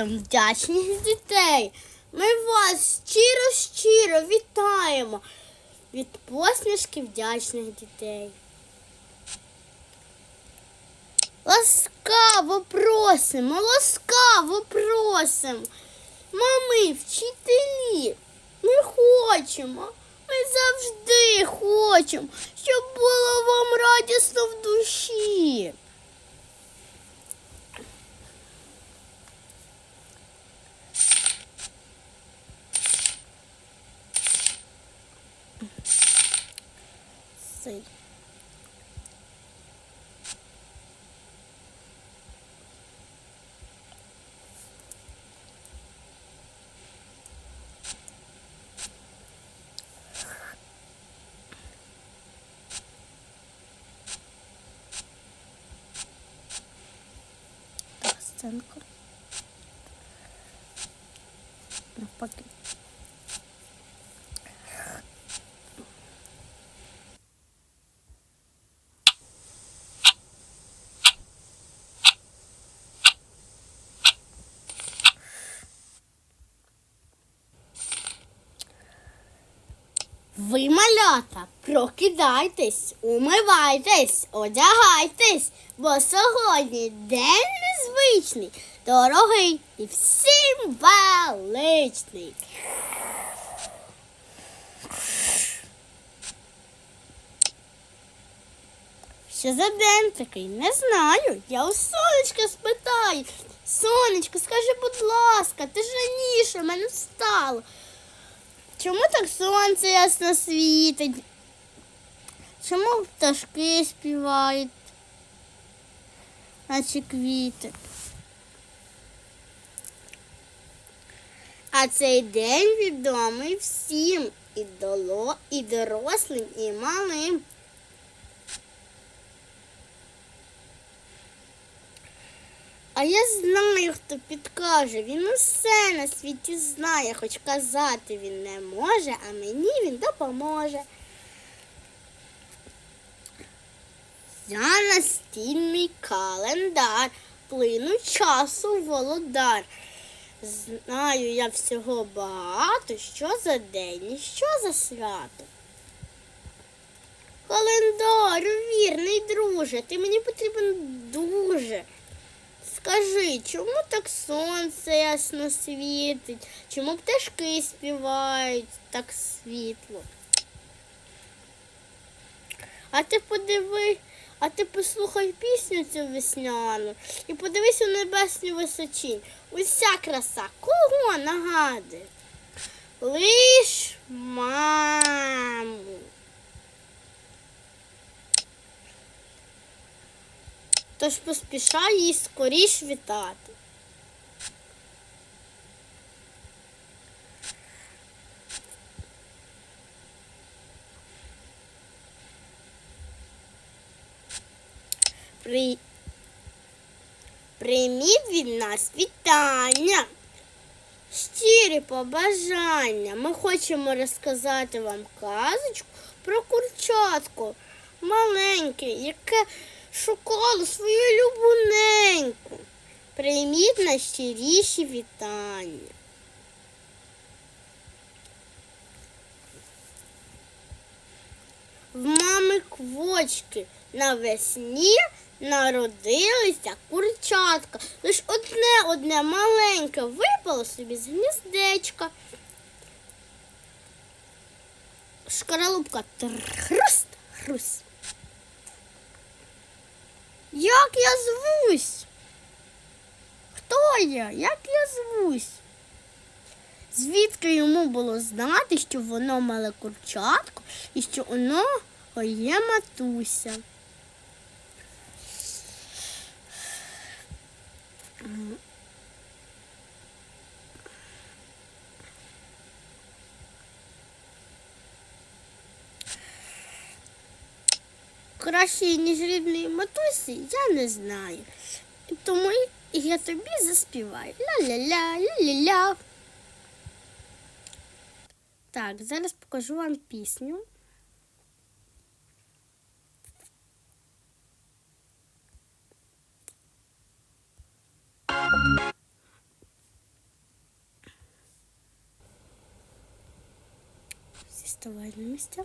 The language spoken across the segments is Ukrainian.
Виглядом вдячних дітей. Ми вас щиро-щиро вітаємо від посмішки вдячних дітей. Ласкаво просимо, ласкаво просимо. Мами, вчителі, ми хочемо, ми завжди хочемо, щоб було вам радісно в душі. Цей. Так, сценка. Навпаки. Ви, малята, прокидайтесь, умивайтесь, одягайтесь, бо сьогодні день незвичний, дорогий і всім величний. Що за день такий? Не знаю. Я у сонечка спитаю. Сонечко, скажи, будь ласка, ти ж раніше мене встала. Чому так сонце ясно світить? Чому пташки співають, наче квіти? А цей день відомий всім і, дорослим, і малим. А я знаю, хто підкаже. Він усе на світі знає, хоч казати він не може, а мені він допоможе. Я настільний календар, плину часу володар. Знаю я всього багато, що за день і що за свято. Календарю, вірний друже, ти мені потрібен дуже. Скажи, чому так сонце ясно світить? Чому пташки співають так світло? А ти подиви, а ти послухай пісню цю весняну і подивись у небесну височінь. Уся краса кого нагадує? Лиш маму. Тож поспішай її скоріш вітати. При... Прийміть від нас вітання. Щирі побажання. Ми хочемо розказати вам казочку про курчатку маленьке, яке шукало свою любуненьку. Прийміть найщиріші вітання. В мами квочки навесні народилися курчатка. Лиш одне одне маленьке випало собі з гніздечка. Шкаралупка хруст, хруст. Як я звусь? Хто я? Як я звусь? Звідки йому було знати, що воно мале курчатку і що воно є матуся? Краще, ніж рідної матусі, я не знаю. Тому я тобі заспіваю. Ля-ля-ля, ля-ля-ля. Так, зараз покажу вам пісню. Всі на місця.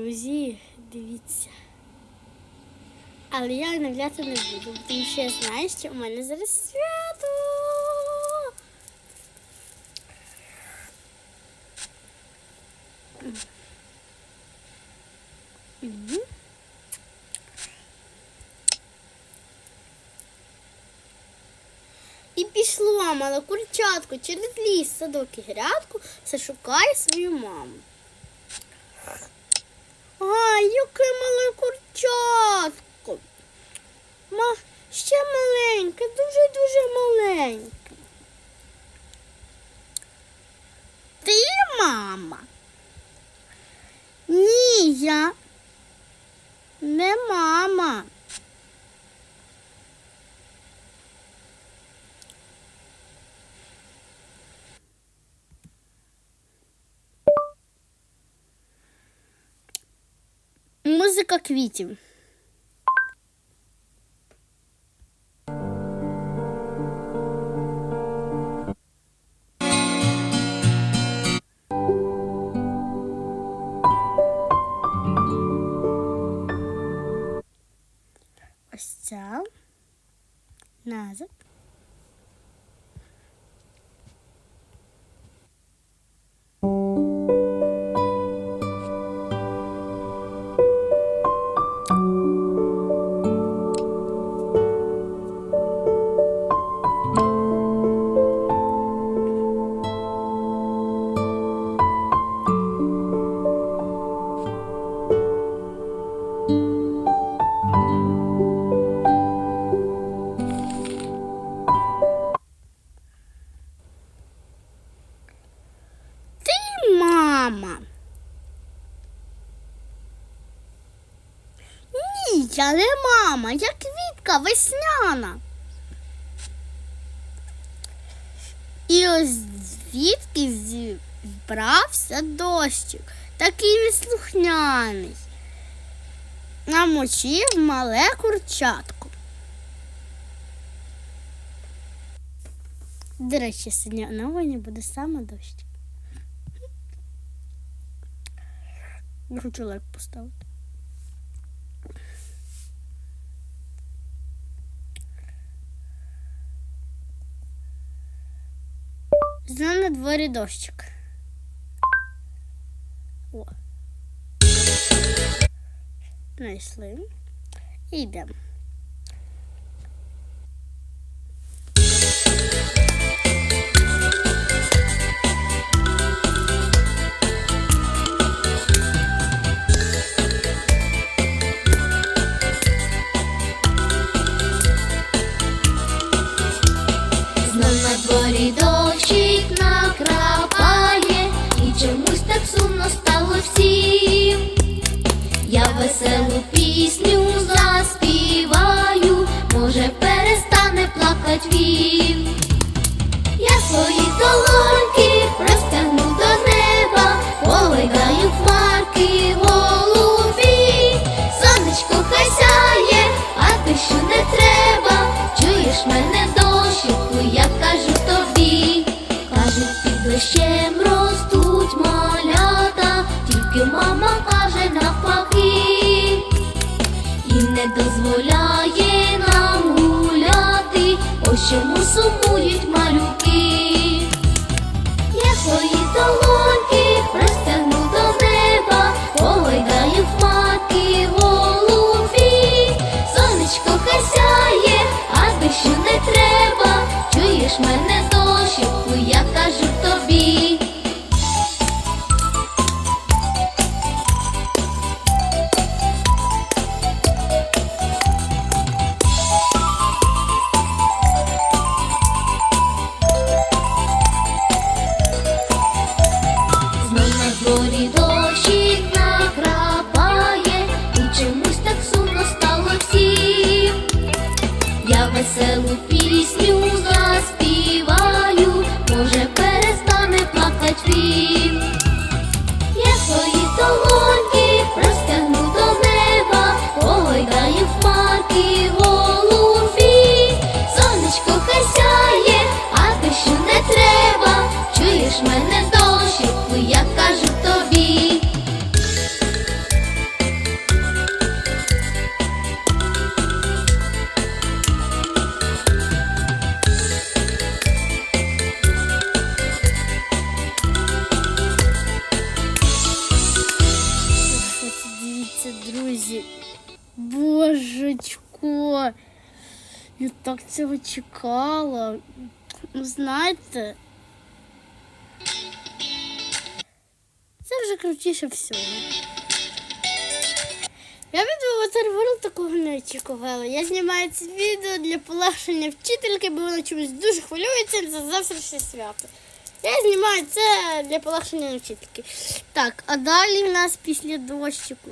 Друзі, дивіться. Але я нагляти не буду, тому що я знаю, що у мене зараз свято. І пішло мале курчатко через ліс, садок і грядку, все шукає свою маму. Ай, яке мале курчатко. Ма, ще маленьке, дуже-дуже маленьке. Ти мама? Ні, я не мама. Музика квітів. але мама, як квітка весняна. І ось звідки зібрався дощик, такий неслухняний, намочив мале курчатку. До речі, сьогодні на воні буде саме дощик. Я хочу лайк поставити. Знов на дворі дощик. О. Знайшли. І. І чомусь так сумно стало всім. Веселу пісню Я так цього чекала. Ну, знаєте. Це вже крутіше всього. Я від Waterworld такого не очікувала. Я знімаю це відео для полегшення вчительки, бо вона чомусь дуже хвилюється за завтрашнє свято. Я знімаю це для полегшення вчительки. Так, а далі в нас після дощику.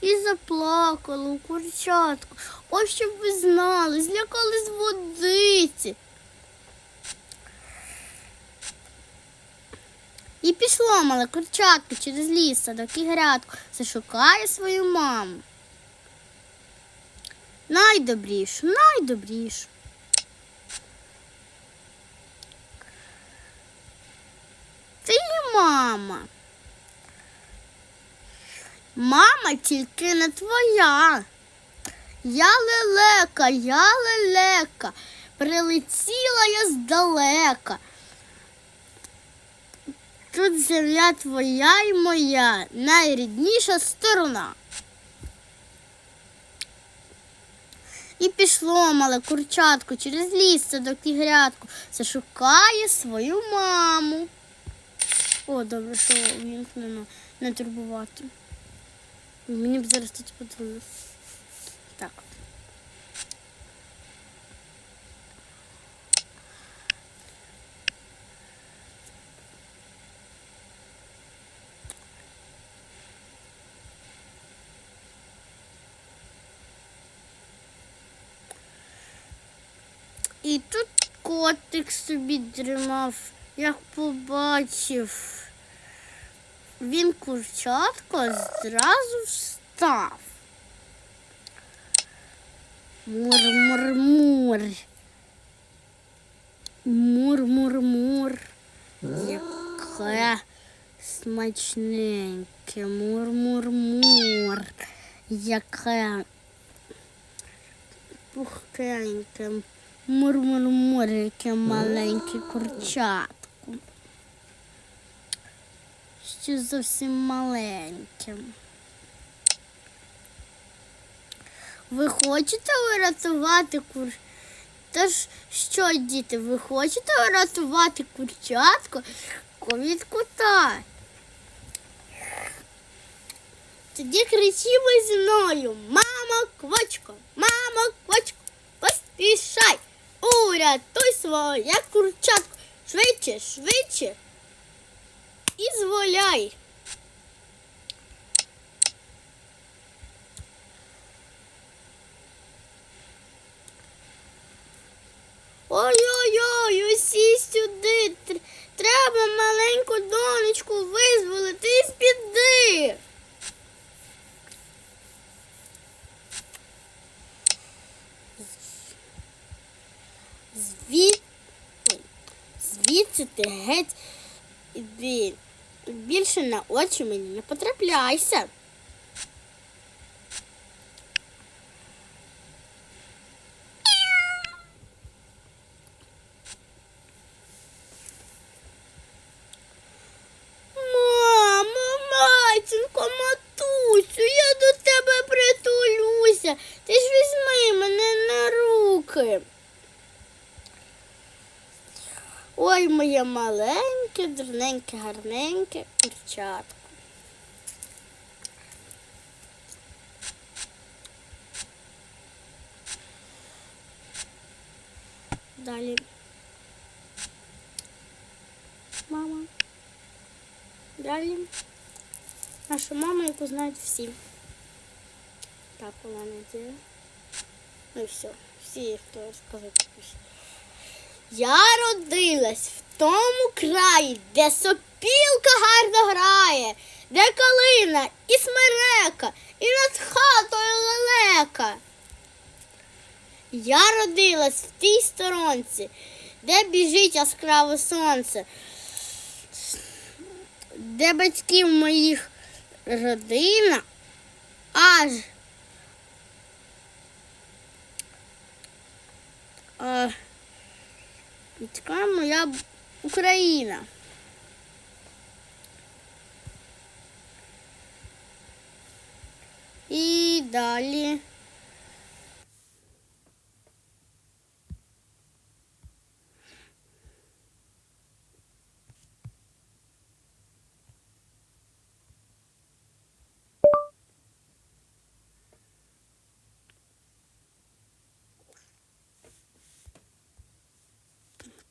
І заплакала у курчатку. Ось щоб ви знали, злякались водиці. І пішло мале курчатко через ліс, садок і грядку, зашукає свою маму. Найдобрішу, найдобрішу. Це її мама. Мама тільки не твоя. Я лелека, я лелека, прилетіла я здалека. Тут земля твоя і моя, найрідніша сторона. І пішло мале курчатко через ліс, садок і грядку, зашукає свою маму. О, добре, що вімкнено не турбувати. Мені б зараз тут потрібно. Так. І тут котик собі дрімав, як побачив. Він курчатко зразу встав. Мур-мур-мур. Мур-мур-мур. Яке смачненьке. Мур-мур-мур. Яке пухкеньке. Мур-мур-мур, яке маленьке курчатко. Ще зовсім маленьке. Ви хочете врятувати кур... Тож що, діти, ви хочете врятувати курчатку від кота? Тоді кричимо зі мною. Мамо, квочко, мамо, квочко, поспішай. Урятуй своє курчатку. Швидше, швидше. І зволяй. Ой-ой-ой, усі сюди. Треба маленьку донечку визволити з біди. Зві... Звідси ти геть іди. Більше на очі мені не потрапляйся. Мамо, матінко, матусю, я до тебе притулюся. Ти ж візьми мене на руки. Ой, моє маленьке, дурненьке, гарненьке курчатко. Далі. Мама. Далі. Наша мама, яку знають всі. Так, вона не де. Ну і все. Всі, хто сказати. Я родилась в тому краї, де сопілка гарно грає, де калина і смерека, і над хатою лелека. Я родилась в тій сторонці, де біжить яскраве сонце, де батьків моїх родина аж. А, і моя б- Україна. І далі.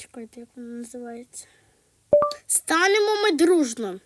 Чекайте, як вона називається. Станемо ми дружно.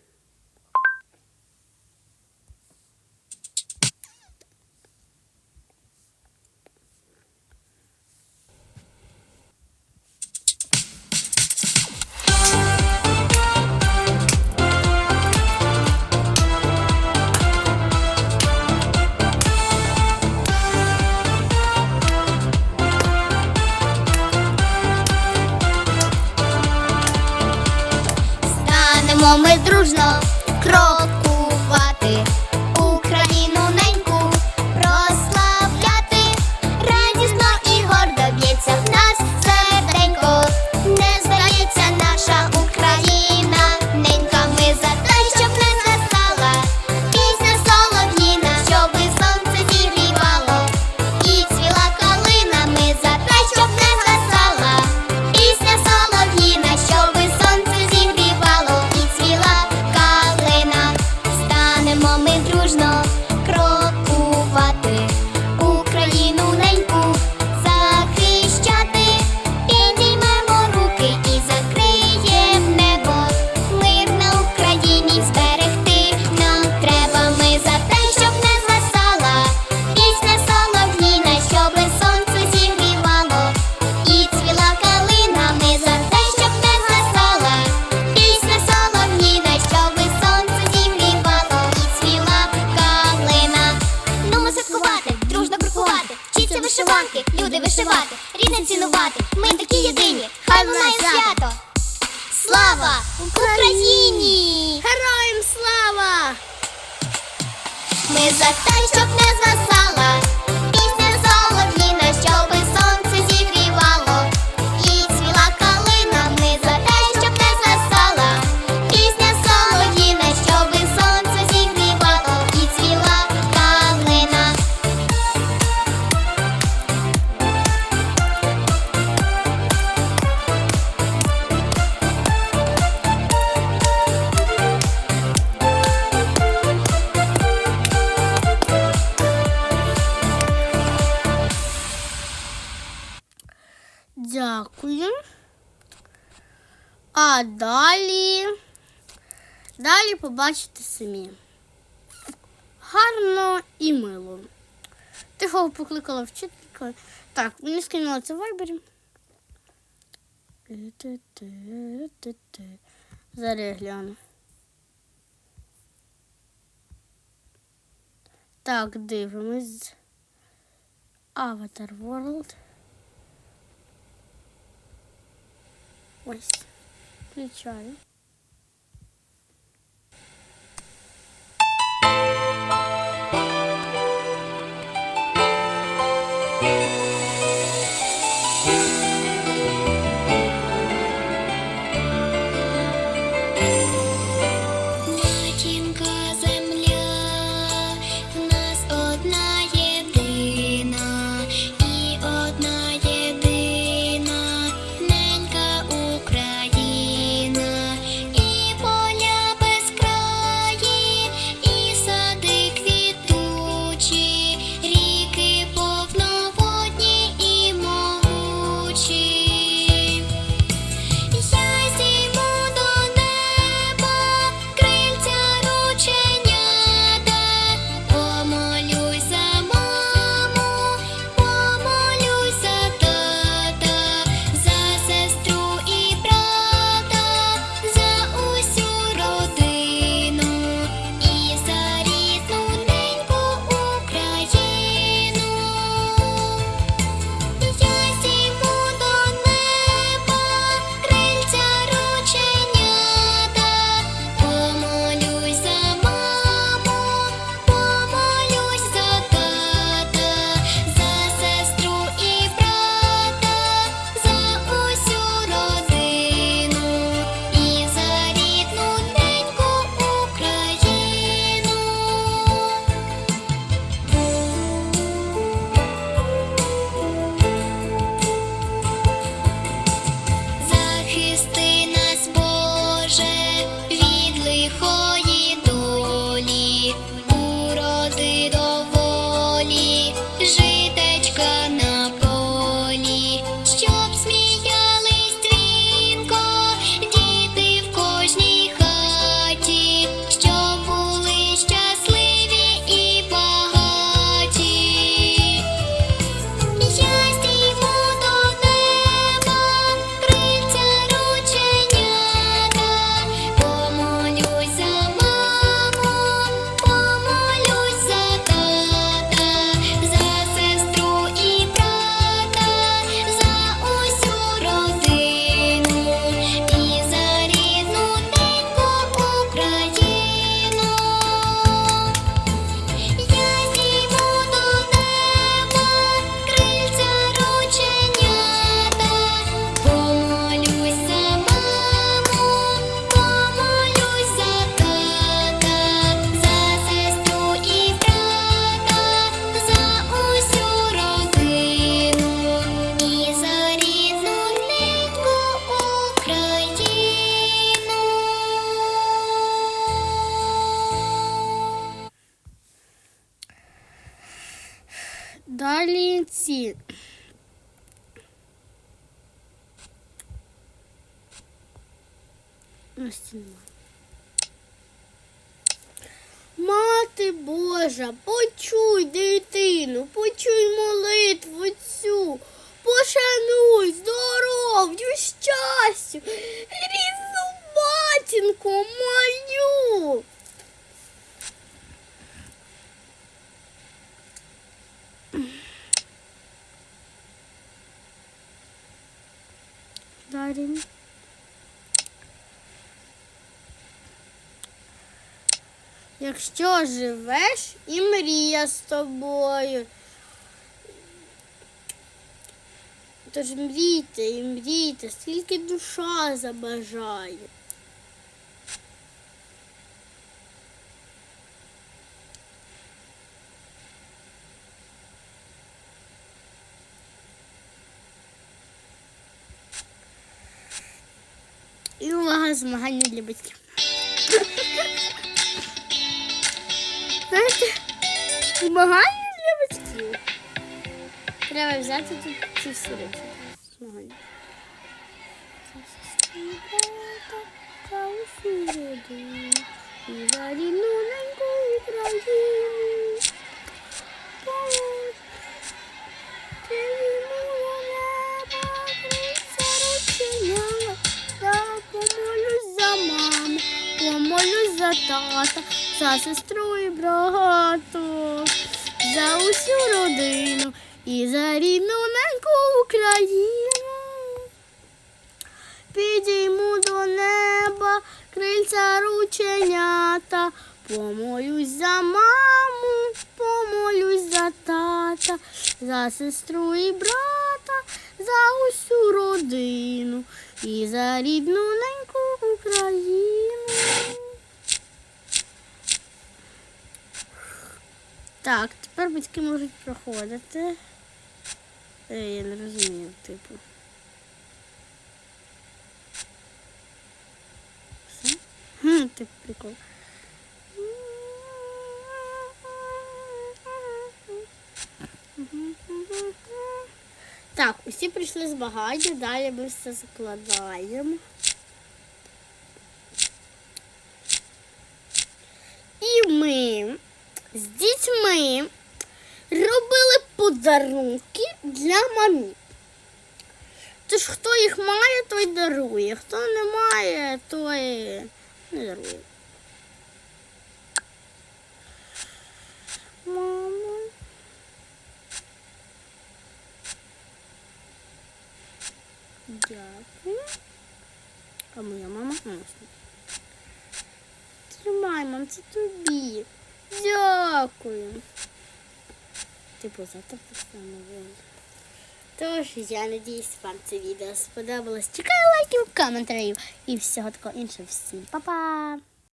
вишивати, рідне цінувати. Ми такі єдині, хай лунає свято. Слава Україні! Героям слава! Ми за те, щоб не згасала. А далі далі побачите самі. Гарно і мило. Тихо покликала вчителька. Так, мені скинула це в вайбері. Зараз я гляну. Так, дивимось. Avatar World. Ось включаю. Далі ці. Мати Божа, почуй дитину, почуй молитву цю, пошануй здоров'ю, щастю, рідну матінку мою. ударим. Якщо живеш і мрія з тобою, тож мрійте і мрійте, скільки душа забажає. І увага змагання для батьків. Знаєте, змагання для батьків. Треба взяти тут ці всі речі. Змагання. І за рідну неньку Україну. Тата, за сестру і брату, за усю родину і за рідну неньку Україну. Підійму до неба крильця рученята, помолюсь за маму, помолюсь за тата, за сестру і брата, за усю родину і за рідну неньку Україну. Так, тепер батьки можуть проходити. Е, я не розумію, типу. Все? Хм, типу прикол. Так, усі прийшли з багаття, далі ми все закладаємо. І ми з дітьми робили подарунки для мамі. Тож хто їх має, той дарує. Хто не має, той не дарує. Мама. Дякую. А моя мама. Тримай, мам, це тобі. Дякую. Типу, завтра так само. Тож, я надіюсь, вам це відео сподобалось. Чекаю лайків, коментарів і всього такого іншого. Всім па-па!